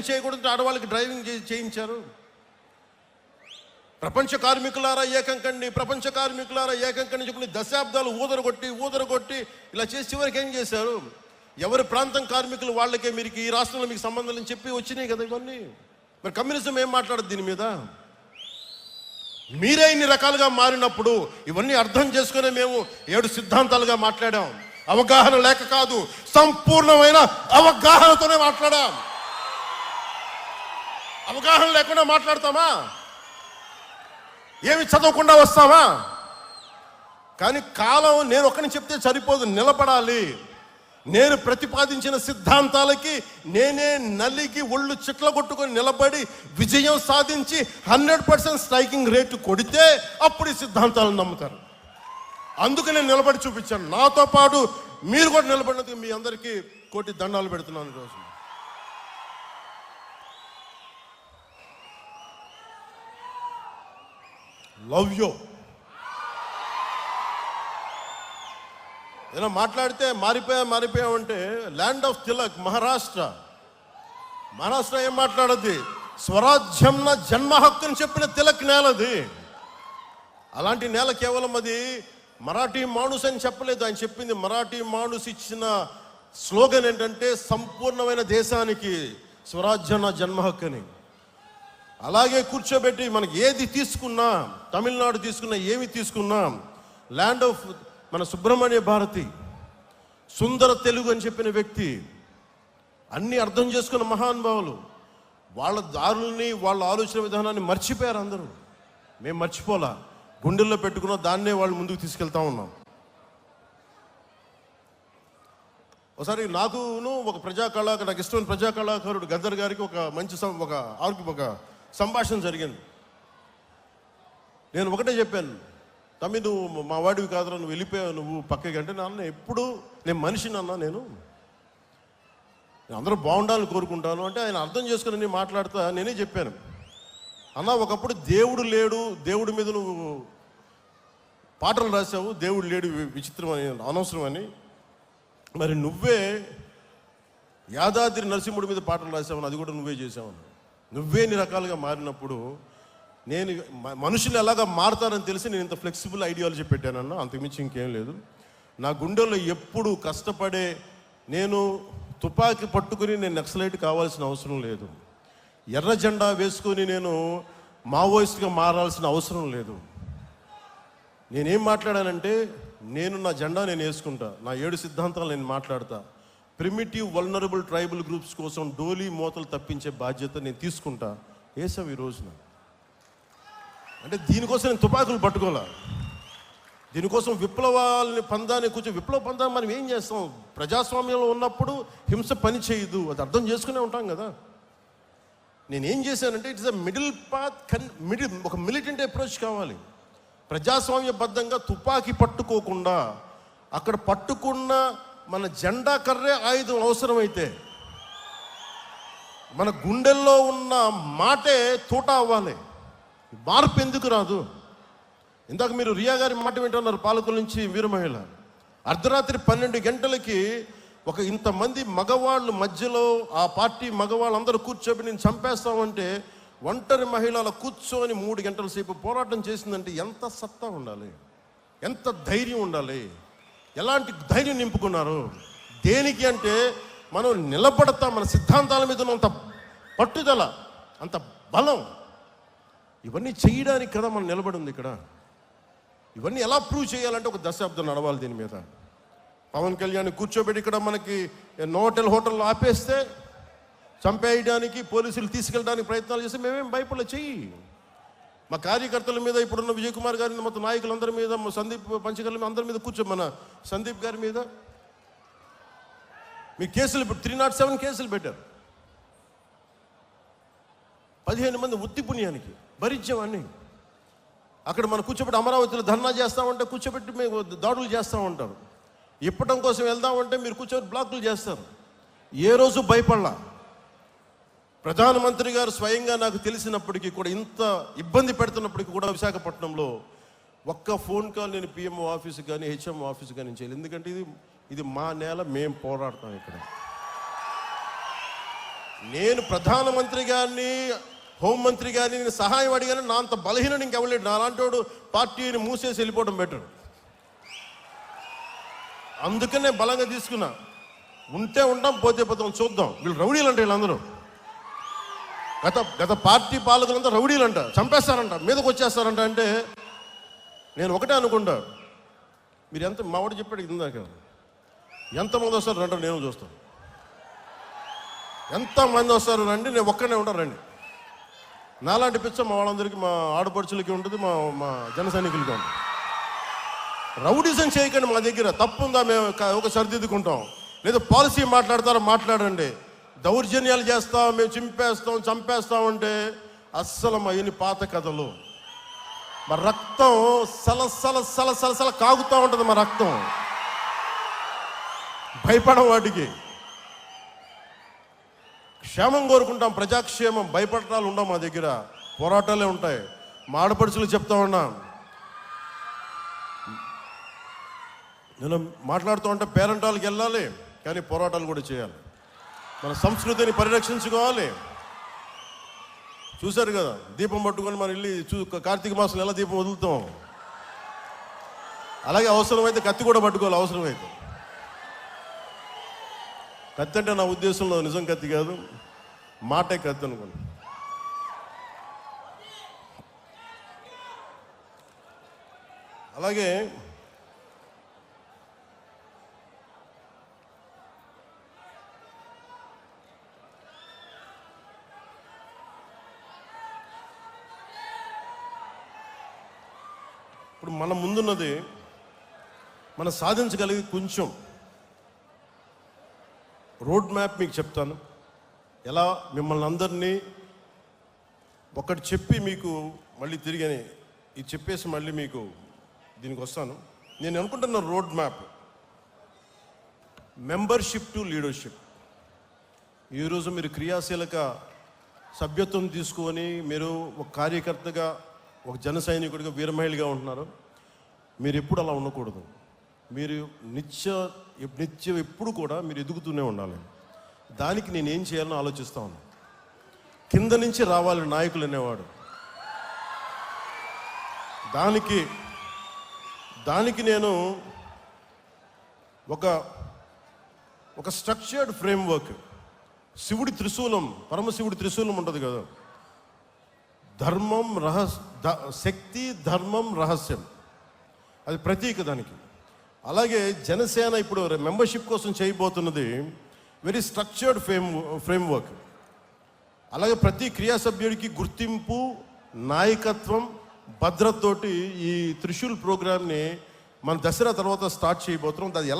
Driving చేయకూడదు ఆడవాళ్ళకి driving చేయించారు. ప్రపంచ కార్మికులారా ఏకం కండి ప్రపంచ కార్మికులారా ఏకం కండి చెప్పి దశాబ్దాలు ఊదరగొట్టి ఊదరగొట్టి ఇలా చేసి చివరికి ఏం చేశారు? ఎవరి ప్రాంతం కార్మికులు వాళ్ళకే మీరు ఈ రాష్ట్రంలో మీకు సంబంధం అని చెప్పి వచ్చినాయి కదా ఇవన్నీ. మరి కమ్యూనిజం ఏం మాట్లాడదు దీని మీద? మీరే ఇన్ని రకాలుగా మారినప్పుడు ఇవన్నీ అర్థం చేసుకునే మేము ఏడు సిద్ధాంతాలుగా మాట్లాడాం. అవగాహన లేక కాదు సంపూర్ణమైన అవగాహనతోనే మాట్లాడాం. అవగాహన లేకుండా మాట్లాడతామా? ఏమి చదవకుండా వస్తామా? కానీ కాలం నేను ఒకరిని చెప్తే సరిపోదు నిలబడాలి. నేను ప్రతిపాదించిన సిద్ధాంతాలకి నేనే నలిగి ఒళ్ళు చిట్ల కొట్టుకొని నిలబడి విజయం సాధించి హండ్రెడ్ పర్సెంట్ స్ట్రైకింగ్ రేటు కొడితే అప్పుడు ఈ సిద్ధాంతాలను నమ్ముతారు. అందుకు నేను నిలబడి చూపించాను. నాతో పాటు మీరు కూడా నిలబడినందుకు మీ అందరికీ కోటి దండాలు పెడుతున్నాను ఈరోజు లవ్ యూ. ఏదైనా మాట్లాడితే మారిపోయా మారిపోయామంటే ల్యాండ్ ఆఫ్ తిలక్ మహారాష్ట్ర. మహారాష్ట్ర ఏం మాట్లాడద్ది స్వరాజ్యం నా జన్మ హక్కు అని చెప్పిన తిలక్ నేలది. అలాంటి నేల కేవలం అది మరాఠీ మాణుస్ అని చెప్పలేదు. ఆయన చెప్పింది మరాఠీ మాణుస్ ఇచ్చిన స్లోగన్ ఏంటంటే సంపూర్ణమైన దేశానికి స్వరాజ్యం నా జన్మ హక్కు అని అలాగే కూర్చోబెట్టి మనకి ఏది తీసుకున్నా తమిళనాడు తీసుకున్నా ఏమి తీసుకున్నా ల్యాండ్ ఆఫ్ మన సుబ్రహ్మణ్య భారతి సుందర తెలుగు అని చెప్పిన వ్యక్తి అన్ని అర్థం చేసుకున్న మహానుభావులు వాళ్ళ దారుల్ని వాళ్ళ ఆలోచన విధానాన్ని మర్చిపోయారు అందరూ. మేము మర్చిపోలా. గుండెల్లో పెట్టుకున్న దాన్నే వాళ్ళు ముందుకు తీసుకెళ్తా ఉన్నాం. ఒకసారి నాకును ఒక ప్రజా కళాకారు నాకు ఇష్టమైన ప్రజా కళాకారుడు గద్దర్ గారికి ఒక మంచి సం- ఒక ఆర్గ్యూ ఒక సంభాషణ జరిగింది. నేను ఒకటే చెప్పాను తమ్మి నువ్వు మా వాడివి కాదురా నువ్వు వెళ్ళిపోయావు నువ్వు పక్కకి అంటే నాన్న ఎప్పుడు నేను మనిషిని అన్నా నేను. నేను అందరూ బాగుండాలని కోరుకుంటాను అంటే ఆయన అర్థం చేసుకుని నేను మాట్లాడుతా నేనే చెప్పాను. అన్న ఒకప్పుడు దేవుడు లేడు దేవుడి మీద నువ్వు పాటలు రాసావు దేవుడు లేడు విచిత్రమని విచిత్రం అని అనవసరం అని మరి నువ్వే యాదాద్రి నరసింహుడి మీద పాటలు రాసావని అది కూడా నువ్వే చేసావని నువ్వే నీ రకాలుగా మారినప్పుడు నేను మనుషులు ఎలాగా మారుతారని తెలిసి నేను ఇంత ఫ్లెక్సిబుల్ ఐడియాలజీ పెట్టానన్న అంతకుమించి ఇంకేం లేదు. నా గుండెల్లో ఎప్పుడు కష్టపడే నేను తుపాకీ పట్టుకుని నేను నక్సలైట్ కావాల్సిన అవసరం లేదు. ఎర్ర జెండా వేసుకొని నేను మావోయిస్ట్గా మారాల్సిన అవసరం లేదు. నేనేం మాట్లాడానంటే నేను నా జెండా నేను వేసుకుంటా నా ఏడు సిద్ధాంతాలు నేను మాట్లాడతా. ప్రిమిటివ్ వల్నరబుల్ ట్రైబల్ గ్రూప్స్ కోసం డోలీ మూతలు తప్పించే బాధ్యత నేను తీసుకుంటా. వేసాం ఈ రోజున? అంటే దీనికోసం నేను తుపాకులు పట్టుకోలే? దీనికోసం విప్లవాలని పందాన్ని కూర్చో విప్లవ పందాన్ని మనం ఏం చేస్తాం? ప్రజాస్వామ్యంలో ఉన్నప్పుడు హింస పని చేయదు. అది అర్థం చేసుకునే ఉంటాం కదా. నేనేం చేశానంటే it's a middle path can middle ఒక మిలిటెంట్ అప్రోచ్ కావాలి. ప్రజాస్వామ్యబద్ధంగా తుపాకీ పట్టుకోకుండా అక్కడ పట్టుకున్న మన జెండా కర్రే ఆయుధం అవసరమైతే మన గుండెల్లో ఉన్న మాటే తూట అవ్వాలి. మార్పు ఎందుకు రాదు? ఇందాక మీరు రియా గారి మాట వింటున్నారు పాలకుల నుంచి వీర మహిళ. అర్ధరాత్రి పన్నెండు గంటలకి ఒక ఇంతమంది మగవాళ్ళు మధ్యలో ఆ పార్టీ మగవాళ్ళందరూ కూర్చోబెట్టి నేను చంపేస్తామంటే ఒంటరి మహిళల కూర్చొని మూడు గంటల సేపు పోరాటం చేసిందంటే ఎంత సత్తా ఉండాలి? ఎంత ధైర్యం ఉండాలి? ఎలాంటి ధైర్యం నింపుకున్నారు? దేనికి అంటే మనం నిలబడతాం మన సిద్ధాంతాల మీద ఉన్న అంత పట్టుదల అంత బలం. ఇవన్నీ చేయడానికి కదా మనం నిలబడి ఉంది ఇక్కడ. ఇవన్నీ ఎలా ప్రూవ్ చేయాలంటే ఒక దశాబ్దం నడవాలి దీని మీద. పవన్ కళ్యాణ్ కూర్చోబెట్టి ఇక్కడ మనకి నోటెల్ హోటల్ ఆపేస్తే చంపేయడానికి పోలీసులు తీసుకెళ్ళడానికి ప్రయత్నాలు చేస్తే మేమేం భయపడలే చెయ్యి. మా కార్యకర్తల మీద ఇప్పుడున్న విజయ్ కుమార్ గారి మొత్తం నాయకులందరి మీద మా సందీప్ పంచకర్ల మీద అందరి మీద కూర్చో మన సందీప్ గారి మీద. మీ కేసులు త్రీ నాట్ సెవెన్ కేసులు పెట్టారు. పదిహేను మంది ఉత్తి పుణ్యానికి భరించామన్నీ అక్కడ మనం కూర్చోబెట్టి అమరావతిలో ధర్నా చేస్తామంటే కూర్చోబెట్టి మేము దాడులు చేస్తూ ఉంటారు. ఇప్పటం కోసం వెళ్దామంటే మీరు కూర్చోబెట్టి బ్లాకులు చేస్తారు. ఏ రోజు భయపడలా? ప్రధానమంత్రి గారు స్వయంగా నాకు తెలిసినప్పటికీ కూడా ఇంత ఇబ్బంది పెడుతున్నప్పటికీ కూడా విశాఖపట్నంలో ఒక్క ఫోన్ కాల్ నేను పిఎంఓ ఆఫీస్ కానీ హెచ్ఎం ఆఫీస్ కానీ చేయాలి ఎందుకంటే ఇది ఇది మా నేల మేము పోరాడతాం ఇక్కడ. నేను ప్రధానమంత్రి గారిని హోంమంత్రి గారిని నేను సహాయం అడిగాను. నా అంత బలహీనం ఇంకెవలేడు. నా వాడు పార్టీని మూసేసి వెళ్ళిపోవడం బెటర్. అందుకనే బలంగా తీసుకున్నా. ఉంటే ఉంటాం పోతే పోతాం చూద్దాం. వీళ్ళు రౌడీలు అంటే వీళ్ళందరూ. గత గత పార్టీ పాలకులంతా రౌడీలు అంట చంపేస్తారంట మీదకి వచ్చేస్తారంట అంటే నేను ఒకటే అనుకుంటా. మీరు ఎంత మావాడు చెప్పాడు ఇందాక. ఎంతమంది వస్తారు రండి నేను చూస్తాను. ఎంతమంది వస్తారు రండి నేను ఒక్కనే ఉంటాను రండి. నాలాంటి పిచ్చ మా వాళ్ళందరికీ మా ఆడపడుచులకి ఉంటుంది మా మా జన సైనికులకి ఉంటుంది. రౌడిజం చేయకండి మా దగ్గర తప్పుందా మేము ఒక సరిదిద్దుకుంటాం. లేదా పాలసీ మాట్లాడతారా మాట్లాడండి. దౌర్జన్యాలు చేస్తాం మేము చింపేస్తాం చంపేస్తాం అంటే అస్సలు మా పాత కథలు. మా రక్తం సల సల సల కాగుతూ ఉంటుంది మా రక్తం. భయపడం వాటికి క్షేమం కోరుకుంటాం ప్రజాక్షేమం భయపడటాలు ఉండవు మా దగ్గర. పోరాటాలే ఉంటాయి. మా ఆడపడుచులు చెప్తా ఉన్నాం. నేను మాట్లాడుతూ ఉంటే పేరెంట్ వాళ్ళకి వెళ్ళాలి కానీ పోరాటాలు కూడా చేయాలి. మన సంస్కృతిని పరిరక్షించుకోవాలి. చూశారు కదా దీపం పట్టుకొని మనం వెళ్ళి చూ కార్తీక మాసంలో ఎలా దీపం వదులుతాం? అలాగే అవసరమైతే కత్తి కూడా పట్టుకోవాలి అవసరమైతే. కత్తి అంటే నా ఉద్దేశంలో నిజం కత్తి కాదు మాటే కత్తి అనుకోండి. అలాగే ఇప్పుడు మన ముందున్నది మనం సాధించగలిగే కొంచెం రోడ్ మ్యాప్ మీకు చెప్తాను. ఎలా మిమ్మల్ని అందరినీ ఒకటి చెప్పి మీకు మళ్ళీ తిరిగి ఇది చెప్పేసి మళ్ళీ మీకు దీనికి వస్తాను. నేను అనుకుంటున్న road map membership to leadership. ఈరోజు మీరు క్రియాశీలక సభ్యత్వం తీసుకొని మీరు ఒక కార్యకర్తగా ఒక జన సైనికుడిగా వీరమహిళగా ఉంటున్నారు. మీరు ఎప్పుడు అలా ఉండకూడదు. మీరు నిత్య నిత్యం ఎప్పుడు కూడా మీరు ఎదుగుతూనే ఉండాలి. దానికి నేను ఏం చేయాలని ఆలోచిస్తా ఉన్నాను కింద నుంచి రావాలి నాయకులు అనేవాడు. దానికి దానికి నేను ఒక ఒక స్ట్రక్చర్డ్ ఫ్రేమ్వర్క్ శివుడి త్రిశూలం పరమశివుడి త్రిశూలం ఉంటుంది కదా. ధర్మం రహస్ ద- శక్తి ధర్మం రహస్యం. అది ప్రతీక దానికి. అలాగే జనసేన ఇప్పుడు మెంబర్షిప్ కోసం చేయబోతున్నది వెరీ స్ట్రక్చర్డ్ ఫ్రేమ్ ఫ్రేమ్వర్క్. అలాగే ప్రతి క్రియా సభ్యుడికి గుర్తింపు నాయకత్వం భద్రతతోటి ఈ త్రిశూల్ ప్రోగ్రామ్ని మన దసరా తర్వాత స్టార్ట్ చేయబోతున్నాం. అది ఎలా